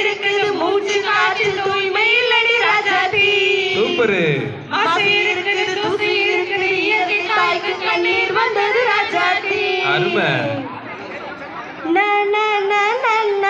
இருக்குது மூச்சு காற்றில் தூய்மை இல்லடி ராஜாதி. சூப்பர். மாசி இருக்குது தூசி இருக்குது இயற்கை தாய்க்கு கண்ணீர் வந்தது ராஜாதி. அருமை. ந ந ந ந ந.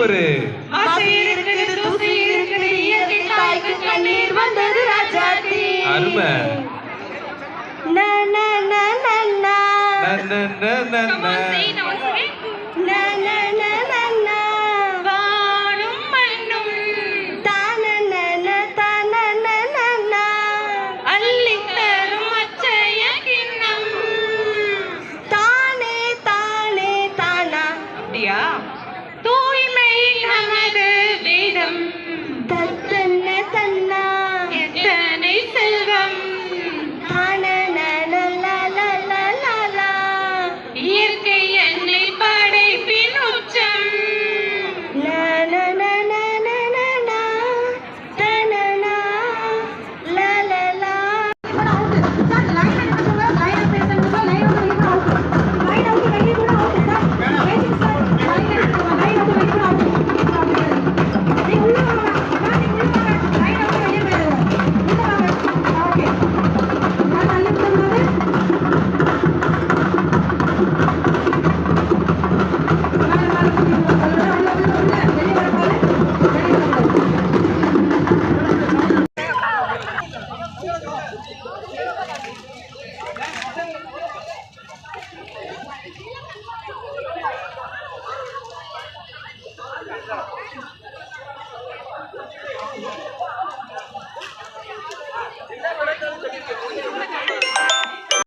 பெரு அருமை. ந ந ந ந